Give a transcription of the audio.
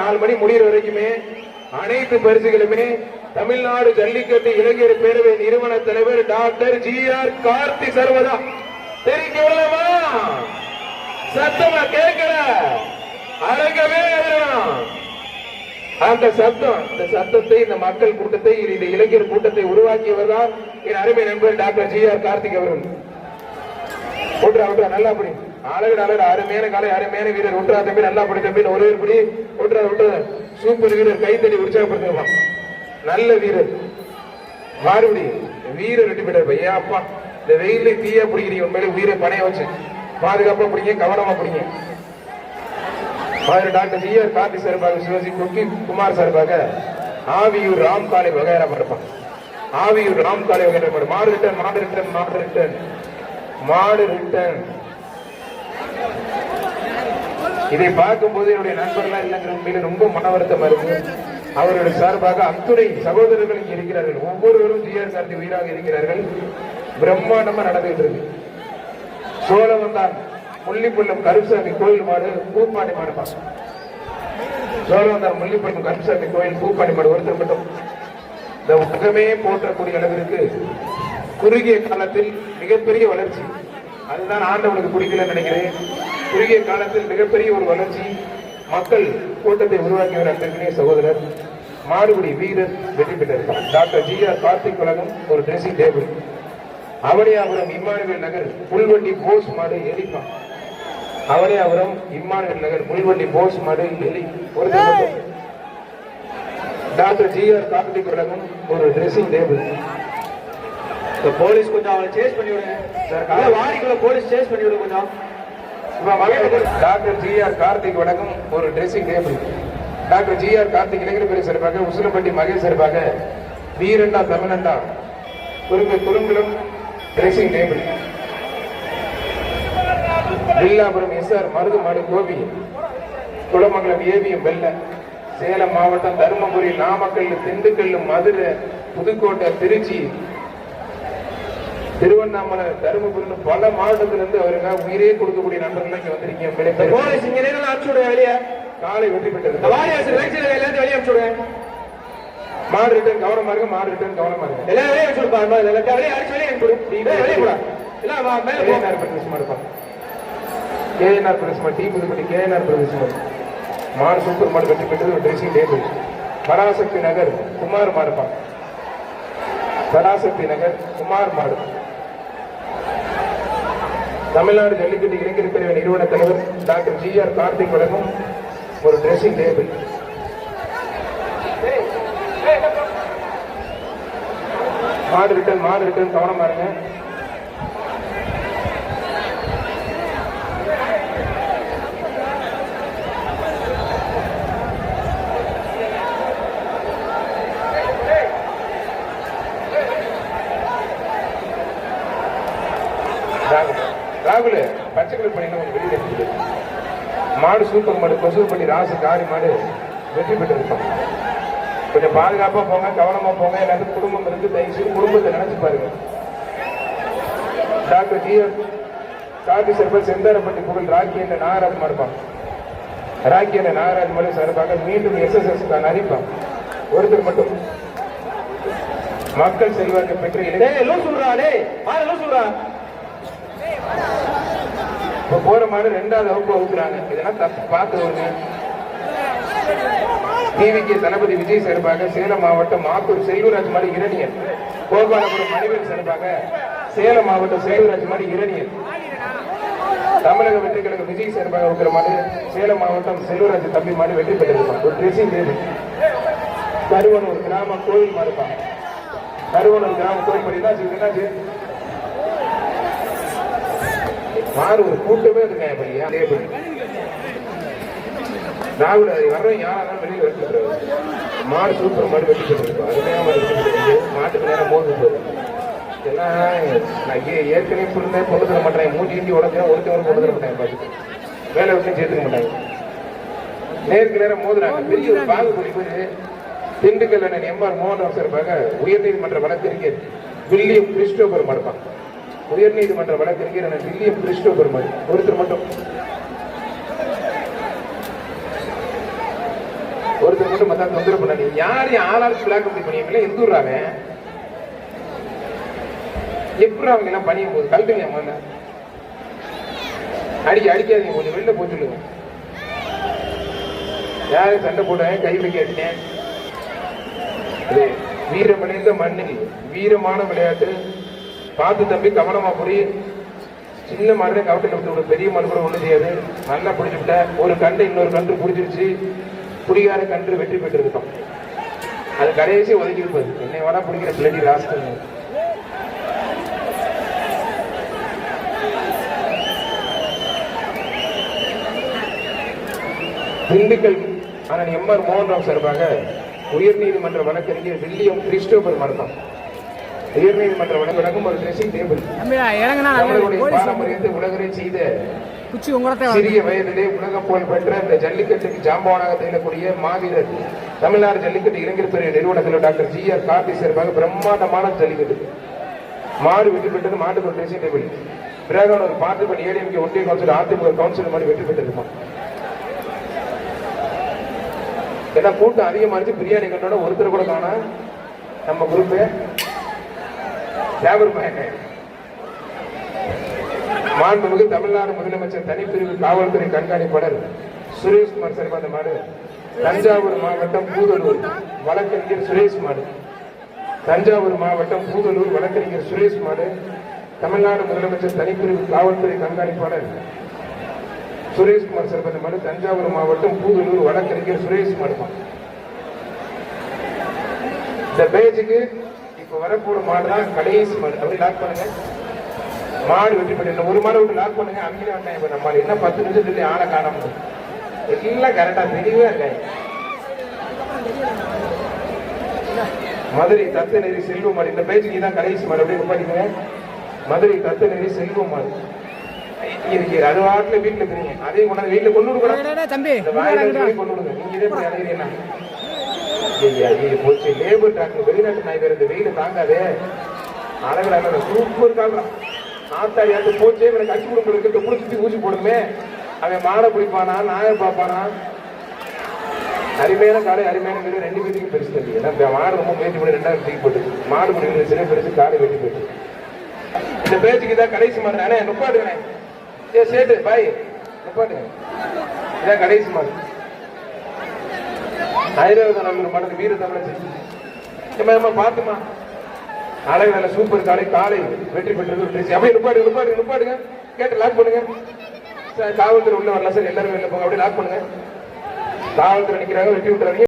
நாலு மணி முடிகிற வரைக்குமே அனைத்து பரிசுகளுமே தமிழ்நாடு ஜல்லிக்கட்டு இளைஞர் பேரவை நிறுவன தலைவர் டாக்டர் ஜி ஆர் கார்த்தி சர்வதா. தெரிவிக்கலாமா சத்தமா கேட்கல? அடங்கவே அந்த சத்தம் இந்த சத்தத்தை இந்த மக்கள் கூட்டத்தை இந்த இளைஞர் கூட்டத்தை உருவாக்கியவர் தான் என் அருமை நண்பர் டாக்டர் ஜி ஆர் கார்த்திக் அவர்கள். விட்றா விட்றா நல்லா படி அழகு அழகு அருமையான காலை அருமையான வீரர். விட்றா தம்பி நல்லா படி தம்பி ஒரே படி விட்றா விட்றா சூப்பர் வீரர் கைத்தடி உற்சாகப்படுத்துவான் நல்ல வீரர். மாறுபடி வீரர் ரெண்டு பேர் ஐயா அப்பா? இந்த வெயில தீயா பிடிக்கிறீங்க. உண்மையில உயிரை பணைய வச்சு. பாதுகாப்பா பிடிங்க கவனமா பிடிங்க. மாதிரி டாக்டர் ஜி ஆர் கார்த்தி சார்பாக சிவஜி குக்கி குமார் சார்பாக ஆவியூர் ராம் காலை வகையரா இருப்பான் ஆவியூர் ராம் காலை வகையரா மாடு ரிட்டர்ன் மாடு ரிட்டர்ன் மாடு ரிட்டர்ன் மாடு ரிட்டர்ன் இதை பார்க்கும்போது என்னுடைய நண்பர்களாக இல்லைங்கிற உண்மையில ரொம்ப மன வருத்தமா இருக்கு அவருடைய சார்பாக அத்துறை சகோதரர்கள் இங்கே இருக்கிறார்கள். ஒவ்வொருவரும் ஜிஆர் கார்த்தி உயிராக இருக்கிறார்கள். பிரம்மாண்டமா நடந்துட்டு இருக்கு சோழவந்தான் முள்ளிப்புள்ளம் கருசாமி கோயில் மாடு பூப்பாண்டி மாடு பாசம். சோழவந்தான் முள்ளிப்புள்ளம் கருசாமி கோயில் பூப்பாண்டி மாடு ஒருத்தர் மட்டும். இந்த உலகமே போற்றக்கூடிய அளவிற்கு குறுகிய காலத்தில் மிகப்பெரிய வளர்ச்சி. அதுதான் ஆண்டவனுக்கு பிடிக்கலன்னு நினைக்கிறேன். குறுகிய காலத்தில் மிகப்பெரிய ஒரு வளர்ச்சி மக்கள் கூட்டத்தை உருவாக்கியவர் அன்பிற்குரிய சகோதரர் மாடுபிடி வீரர் வெற்றி பெற்றிருக்கார் டாக்டர் ஜி ஆர் கார்த்திக் உலகம் ஒரு dressing table Avaniyapuram Emmanuel Nagar புல்வண்டி Bose மாடு எலிப்பான் அவனியாபுரம் இம்மானுவேல் நகர் புல்வண்டி போஸ் மாடு எலி. ஒரு டாக்டர் ஜி ஆர் கார்த்திக் உலகம் ஒரு ட்ரெஸ்ஸிங் டேபிள் போலீஸ் கொஞ்சம் அவனை சேஸ் பண்ணி விடுங்க சார், இல்ல, வாடிக்குள்ள போலீஸ் சேஸ் பண்ணி விடுங்க கொஞ்சம். டாக்டர் ஜி ஆர் கார்த்திக் வணக்கம். ஒரு dressing table doctor G R Karthik இளைஞர் பேர் சிறப்பாக உசிலப்பட்டி மகேஷ் சிறப்பாக வீரண்டா தமிழண்டா குறும்பு குறும்புலம் ட்ரெஸ்ஸிங் டேபிள் வில்லாபுரம் எஸ்ஆர் மருதுமாடு கோபி குளமங்கலம் ஏவிஎம் வெள்ள சேலம் மாவட்டம் தருமபுரி நாமக்கல் திண்டுக்கல் மதுரை புதுக்கோட்டை திருச்சி திருவண்ணாமலை தருமபுரின்னு பல மாவட்டத்துல இருந்து அவருக்காக உயிரே கொடுக்கக்கூடிய நண்பர்கள் இங்க வந்திருக்கீங்க போலீஸ் இங்க நேரம் அனுப்பிச்சு விடுங்க வெளியே. காலை வெற்றி பெற்றது. வெளியே அனுப்பிச்சு விடுங்க. மாடு ரிட்டர்ன் கவனமா இருங்க மாடு ரிட்டர்ன் கவனமா இருங்க. எல்லாம் வெளியே அனுப்பிச்சு விடுப்பா எல்லாத்தையும் வெளியே அடிச்சு வெளியே. நீ வெளியே போடா. இல்ல வா, மேல கேஎன்ஆர் பிரதேசமா இருப்பான் கேஎன்ஆர் பிரதேசமா டீ புதுப்பட்டி கேஎன்ஆர் பிரதேசமா மாடு. சூப்பர் மாடு வெற்றி பெற்றது ஒரு ட்ரெஸ்ஸிங் டேபிள் பராசக்தி நகர் குமார் மாடுப்பான் பராசக்தி நகர் குமார் மாடு. தமிழ்நாடு ஜல்லிக்கட்டு இளைஞர் பிரிவு நிறுவன தலைவர் டாக்டர் ஜி ஆர் கார்த்திக் வழங்கும் ஒரு ட்ரெஸ்ஸிங் டேபிள் மாடு ரிட்டர்ன் மாடு ரிட்டர்ன் கவனம் பாருங்க. ராகுல் பச்சை கலர் பண்ணி கொஞ்சம் இருக்குது மாடு சூப்பர் மாடு கொசூர் பண்ணி ராசு காரி மாடு வெற்றி பெற்றிருப்பான் கொஞ்சம் பாதுகாப்பா போங்க கவனமா போங்க எல்லாத்துக்கும் குடும்பம் இருக்கு தயவு குடும்பத்தை நினைச்சு பாருங்க. டாக்டர் ஜி காபி சர்பல் செந்தாரப்பட்டி புகழ் ராக்கி என்ற நாகராஜ் மாடுப்பான் ராக்கி என்ற நாகராஜ் மாடு சார்பாக மீண்டும் எஸ்எஸ்எஸ் தான் அறிவிப்பான் ஒருத்தர் மட்டும். மக்கள் செல்வாக்கு பெற்று இளைஞர் டேய் சொல்றா இப்போ போகிற மாடு ரெண்டாவது வகுப்பு வகுக்குறாங்க. இதெல்லாம் தப்பு? பார்த்து டிவிக்கு தளபதி விஜய் சார்பாக சேலம் மாவட்டம் மாத்தூர் செல்வராஜ் மாடு இரணியன். கோபாலபுரம் மணிவேல் சார்பாக சேலம் மாவட்டம் செல்வராஜ் மாடு இரணியன். தமிழக வெற்றி கழக விஜய் சார்பாக இருக்கிற மாடு சேலம் மாவட்டம் செல்வராஜ் தம்பி மாடு வெற்றி பெற்றிருப்பான். ஒரு ட்ரெஸ்ஸிங் டேபிள் கருவனூர் கிராம கோயில் மாடுப்பான் கருவனூர் கிராம கோயில் படி தான் என்னாச்சு மாறு ஒரு கூட்டமே இருக்காங்க இப்ப ஏன் டேபிள் ராகுல் அது வர்றோம் யாரும் வெளியில வச்சுட்டு மாடு சூப்பர் மாடு வெட்டி போட்டுருக்கோம் அருமையா மாடு வெட்டி போட்டுருக்கு. மாட்டுக்கு நேரம் மோது போகுது இதெல்லாம் நான் ஏ- ஏற்கனவே சொல்லுறேன் பொண்ணு தர மாட்டேன். மூஞ்சி இஞ்சி உடச்சா ஒருத்தவங்க பொண்ணு தர மாட்டாங்க பார்த்து வேலை விட்டு சேர்த்துக்க மாட்டாங்க. நேருக்கு நேரம் மோதுறாங்க. பெரிய ஒரு பாகுபலி போய் திண்டுக்கல் அண்ணன் எம்ஆர் மோகன் அவசரப்பாக உயர்நீதிமன்ற வழக்கறிஞர் வில்லியம் கிறிஸ்டோபர் மடுப்பான். உயர்நீதிமன்ற வழக்கறிஞர் அண்ணன் வில்லியம் கிறிஸ்டோபர் மாதிரி ஒருத்தர் மட்டும். ஒருத்தர் மட்டும் மத்தா தொந்தரவு பண்ணாதீங்க. யாரையும் ஆளாளுக்கு பிளாக் அப்படி பண்ணியவங்களே எந்த ஊர்றாங்க எப்படி அவங்க எல்லாம் பணியும் போது கழட்டுங்க முதல்ல அடிக்க அடிக்காதீங்க. கொஞ்சம் வெளில போய் சொல்லுங்க. யாரு சண்டை போடுறேன் கை வைக்க அடிச்சேன் இது வீரமடைந்த மண்ணில் வீரமான விளையாட்டு. பார்த்து தம்பி கவனமா புரி. சின்ன மாடு கவட்டில் விட்டு விடு பெரிய மாடு கூட ஒண்ணு செய்யாது. நல்லா பிடிச்சிவிட்ட ஒரு கண்டு இன்னொரு கன்று பிடிச்சிருச்சு. புடிகார கன்று வெற்றி பெற்றிருக்கோம் அது கடைசி ஒதுக்கி இருப்பது. என்னை வேணா பிடிக்கிற பிள்ளை ராஸ்கல் திண்டுக்கல் ஆனால் எம்ஆர் மோகன்ராவ் சார்பாக உயர்நீதிமன்ற வழக்கறிஞர் வில்லியம் கிறிஸ்டோபர் மருந்தம் உயர்நீதிமன்ற வழக்கு ஒரு ட்ரெஸ்ஸிங் டேபிள் தம்பி இறங்கினா தமிழர்களுடைய போலீஸ் பாரம்பரியத்தை உலகரை செய்த குச்சி உங்களத்தை சிறிய வயதிலே உலக புகழ் பெற்ற இந்த ஜல்லிக்கட்டுக்கு ஜாம்பவானாக திகழக்கூடிய மாவீரர் தமிழ்நாடு ஜல்லிக்கட்டு இளைஞர் துறை நிறுவனத்தில் டாக்டர் ஜி ஆர் கார்த்தி சார்பாக பிரம்மாண்டமான ஜல்லிக்கட்டு. மாடு வெற்றி பெற்றது மாட்டுக்கு ஒரு ட்ரெஸ்ஸிங் டேபிள் பிறகு ஒரு பாட்டு பண்ணி ஏடிஎம்கே ஒன்றிய கவுன்சில் அதிமுக கவுன்சில் மாதிரி வெற்றி பெற்றிருப்பான். ஏன்னா கூட்டம் அதிகமாச்சு பிரியாணி கண்டோட ஒருத்தர் கூட காணா. நம்ம குரூப்பு தேவர் மகன் மாண்புமிகு தமிழ்நாடு முதலமைச்சர் தனிப்பிரிவு காவல்துறை கண்காணிப்பாளர் சுரேஷ்குமார் சார் மாடு. தஞ்சாவூர் மாவட்டம் பூதலூர் வழக்கறிஞர் சுரேஷ் மாடு. தஞ்சாவூர் மாவட்டம் பூதலூர் வழக்கறிஞர் சுரேஷ் மாடு. தமிழ்நாடு முதலமைச்சர் தனிப்பிரிவு காவல்துறை கண்காணிப்பாளர் சுரேஷ்குமார் சார் மாடு. தஞ்சாவூர் மாவட்டம் பூதலூர் வழக்கறிஞர் சுரேஷ் மாடு. இந்த பேஜுக்கு இப்ப வரப்போற மாடு தான் கடைசி மாடு. அப்படி லாக் பண்ணுங்க. மாடு வெற்றி பெற்று ஒரு மாடு விட்டு லாக் பண்ணுங்க. அங்கே வந்தேன் இப்ப நம்ம என்ன பத்து நிமிஷம் சொல்லி ஆளை காணாம எல்லாம் கரெக்டா தெரியவே இருக்காங்க மதுரை தத்தநெறி செல்வ மாடு. இந்த பேச்சுக்கு தான் கடைசி மாடு. அப்படியே பாத்தீங்க மதுரை தத்தநெறி செல்வ மாடு. இருக்கு. அது வாட்டில் வீட்டுல இருக்கிறீங்க அதையும் கொண்டாந்து வீட்டுல கொண்டு விட கூடாது டேய், டேய், தம்பி கொண்டு விடுங்க. நீங்க இதே ஐயா இது போச்சு லேபர் டாக்டர் வெளிநாட்டு நாய் வேற இந்த தாங்காதே. அழகுல அழகு சூப்பர் காலம் ஆத்தாடி அது போச்சே எனக்கு அச்சு குடும்பம் இருக்கு முடிச்சுட்டு ஊசி போடுமே. அவன் மாடை பிடிப்பானா நாயை பார்ப்பானா? அருமையான காலை அருமையான வீடு. ரெண்டு பேருக்கும் பெருசு தம்பி. ஏன்னா இந்த மாடு ரொம்ப முயற்சி பண்ணி ரெண்டாயிரம் தூக்கி போட்டு மாடு பிடிக்கிறது சில பெருசு காலை வெட்டி போட்டு இந்த பேச்சுக்கு தான் கடைசி மாடு. அண்ணே நுப்பாடுங்கண்ணே ஏ சேட்டு பாய் நுப்பாடுங்க இதான் கடைசி மாடு. ஐராவத நல்லூர் மடத்து வீர தமிழச்சி ஏமா ஏமா பாத்துமா நல்ல சூப்பர் காலை காலை வெற்றி பெற்றது வெற்றி அப்படியே நிப்பாடு நுப்பாடுங்க கேட்டு லாக் பண்ணுங்க. சார் காவல்துறை உள்ள வரலாம் சார் எல்லாரும் வெளில போங்க. அப்படியே லாக் பண்ணுங்க. காவல்துறை நிற்கிறாங்க வெட்டி விட்டுறாங்க